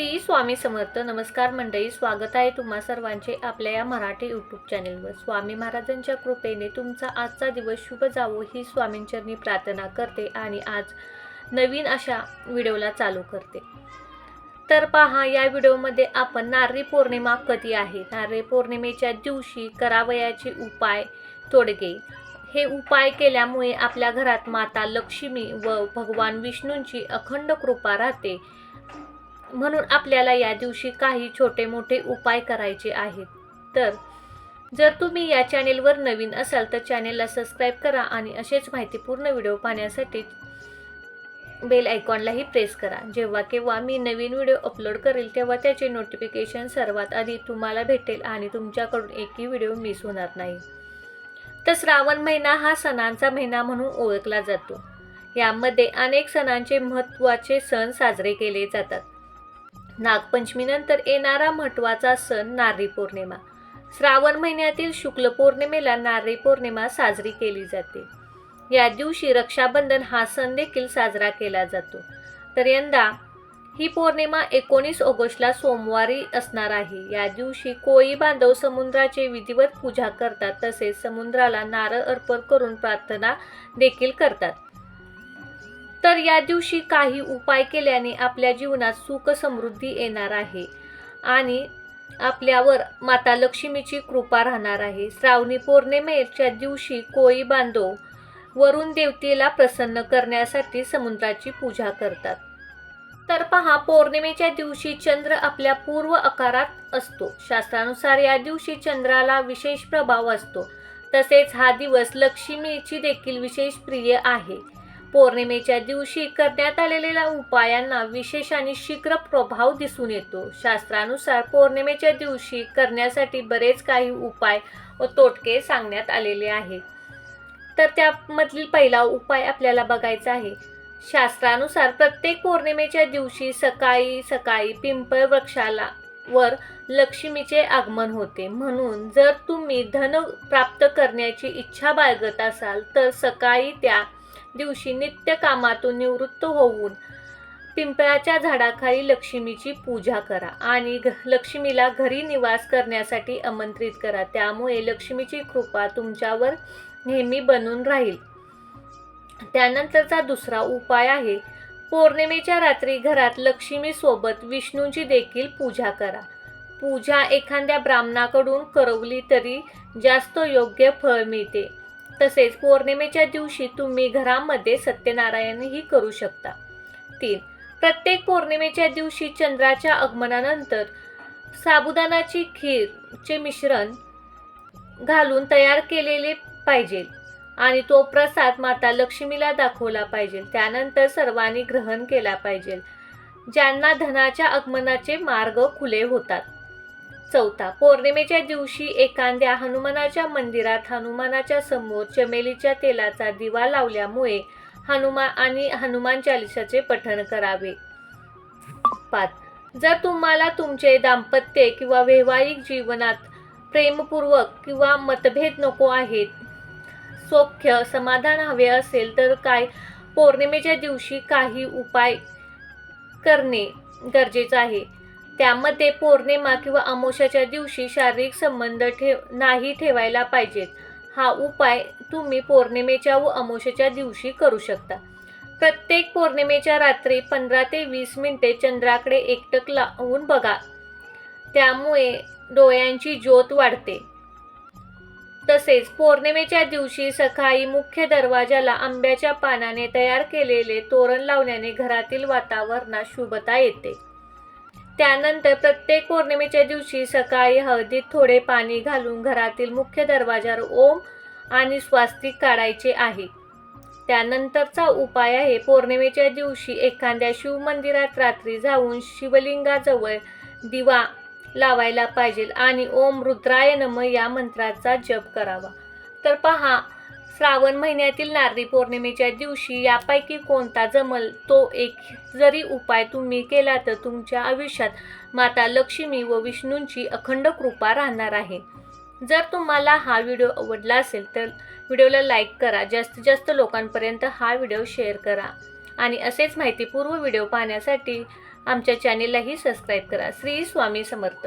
श्री स्वामी समर्थ. नमस्कार मंडळी स्वागत आहे तुम्हा सर्वांचे आपल्या या मराठी यूट्यूब चॅनेलवर स्वामी महाराजांच्या कृपेने तुमचा आजचा दिवस शुभ जावो ही स्वामींचरणी प्रार्थना करते आणि आज नवीन अशा व्हिडिओला चालू करते. तर पहा या व्हिडिओमध्ये आपण नारळी पौर्णिमा कधी आहे? नारळी पौर्णिमेच्या दिवशी करावयाचे उपाय तोडगे. हे उपाय केल्यामुळे आपल्या घरात माता लक्ष्मी व भगवान विष्णूंची अखंड कृपा राहते. म्हणून आपल्याला या दिवशी काही छोटे मोठे उपाय करायचे आहेत. तर जर तुम्ही या चॅनेलवर नवीन असाल तर चॅनेलला सबस्क्राईब करा आणि असेच माहितीपूर्ण व्हिडिओ पाहण्यासाठी बेल आयकॉनलाही प्रेस करा. जेव्हा केव्हा मी नवीन व्हिडिओ अपलोड करेल तेव्हा त्याचे नोटिफिकेशन सर्वात आधी तुम्हाला भेटेल आणि तुमच्याकडून एकही व्हिडिओ मिस होणार नाही. तर श्रावण महिना हा सणांचा महिना म्हणून ओळखला जातो. यामध्ये अनेक सणांचे महत्त्वाचे सण साजरे केले जातात. नागपंचमीनंतर येणारा महत्त्वाचा सण नारळी पौर्णिमा. श्रावण महिन्यातील शुक्ल पौर्णिमेला नारळी पौर्णिमा साजरी केली जाते. या दिवशी रक्षाबंधन हा सण देखील साजरा केला जातो. तर यंदा ही पौर्णिमा एकोणीस ऑगस्टला सोमवारी असणार आहे. या दिवशी कोळी बांधव समुद्राचे विधिवत पूजा करतात तसेच समुद्राला नारळ अर्पण करून प्रार्थना देखील करतात. तर या दिवशी काही उपाय केल्याने आपल्या जीवनात सुख समृद्धी येणार आहे. आणि आपल्यावर माता लक्ष्मीची कृपा राहणार आहे. श्रावणी पौर्णिमेच्या दिवशी कोळी बांधव वरुण देवतेला प्रसन्न करण्यासाठी समुद्राची पूजा करतात. तर पहा पौर्णिमेच्या दिवशी चंद्र आपल्या पूर्व आकारात असतो. शास्त्रानुसार या दिवशी चंद्राला विशेष प्रभाव असतो. तसेच हा दिवस लक्ष्मीची देखील विशेष प्रिय आहे. पौर्णिमेच्या दिवशी करण्यात आलेल्या उपायांना विशेष आणि शीघ्र प्रभाव दिसून येतो. शास्त्रानुसार पौर्णिमेच्या दिवशी करण्यासाठी बरेच काही उपाय व तोटके सांगण्यात आलेले आहेत तर त्यामधील पहिला उपाय आपल्याला बघायचा आहे. शास्त्रानुसार प्रत्येक पौर्णिमेच्या दिवशी सकाळी सकाळी पिंपळ वृक्षाला वर लक्ष्मीचे आगमन होते. म्हणून जर तुम्ही धन प्राप्त करण्याची इच्छा बाळगत असाल तर सकाळी त्या दिवशी नित्य कामातून निवृत्त होऊन पिंपळाच्या झाडाखाली लक्ष्मीची पूजा करा आणि घ लक्ष्मीला घरी निवास करण्यासाठी आमंत्रित करा. त्यामुळे लक्ष्मीची कृपा तुमच्यावर नेहमी बनून राहील. त्यानंतरचा दुसरा उपाय आहे पौर्णिमेच्या रात्री घरात लक्ष्मीसोबत विष्णूंची देखील पूजा करा. पूजा एखाद्या ब्राह्मणाकडून करवली तरी जास्त योग्य फळ मिळते. तसेच पौर्णिमेच्या दिवशी तुम्ही घरामध्ये सत्यनारायणही करू शकता. तीन प्रत्येक पौर्णिमेच्या दिवशी चंद्राच्या आगमनानंतर साबुदाणाची खीरचे मिश्रण घालून तयार केलेले पाहिजे आणि तो प्रसाद माता लक्ष्मीला दाखवला पाहिजे. त्यानंतर सर्वांनी ग्रहण केला पाहिजे. ज्यांना धनाच्या आगमनाचे मार्ग खुले होतात. चौथा पौर्णिमेच्या दिवशी एखाद्या हनुमानाच्या मंदिरात हनुमानाच्या समोर चमेलीच्या तेलाचा दिवा लावल्यामुळे हनुमान आणि हनुमान चालिसाचे पठण करावे. पाच जर तुम्हाला तुमचे दाम्पत्य किंवा वैवाहिक जीवनात प्रेमपूर्वक किंवा मतभेद नको आहेत सौख्य समाधान हवे असेल तर काय पौर्णिमेच्या दिवशी काही उपाय करणे गरजेचं आहे? त्यामध्ये पौर्णिमा किंवा अमावस्याच्या दिवशी शारीरिक संबंध ठेव नाही ठेवायला पाहिजेत. हा उपाय तुम्ही पौर्णिमेच्या व अमावस्याच्या दिवशी करू शकता. प्रत्येक पौर्णिमेच्या रात्री पंधरा ते वीस मिनिटे चंद्राकडे एकटक लावून बघा. त्यामुळे डोळ्यांची ज्योत वाढते. तसेच पौर्णिमेच्या दिवशी सकाळी मुख्य दरवाजाला आंब्याच्या पानाने तयार केलेले तोरण लावण्याने घरातील वातावरणात शुभता येते. त्यानंतर प्रत्येक पौर्णिमेच्या दिवशी सकाळी हळदीत थोडे पाणी घालून घरातील मुख्य दरवाजावर ओम आणि स्वास्तिक काढायचे आहे. त्यानंतरचा उपाय आहे पौर्णिमेच्या दिवशी एखाद्या शिवमंदिरात रात्री जाऊन शिवलिंगाजवळ दिवा लावायला पाहिजे आणि ओम रुद्राय नम या मंत्राचा जप करावा. तर पहा श्रावण महिन्यातील नारळी पौर्णिमेच्या दिवशी यापैकी कोणता जमल तो एक जरी उपाय तुम्ही केला तर तुमच्या आयुष्यात माता लक्ष्मी व विष्णूंची अखंड कृपा राहणार आहे. जर तुम्हाला हा व्हिडिओ आवडला असेल तर व्हिडिओला लाईक करा जास्तीत जास्त लोकांपर्यंत हा व्हिडिओ शेअर करा आणि असेच माहितीपूर्व व्हिडिओ पाहण्यासाठी आमच्या चॅनेललाही सबस्क्राईब करा. श्री स्वामी समर्थ.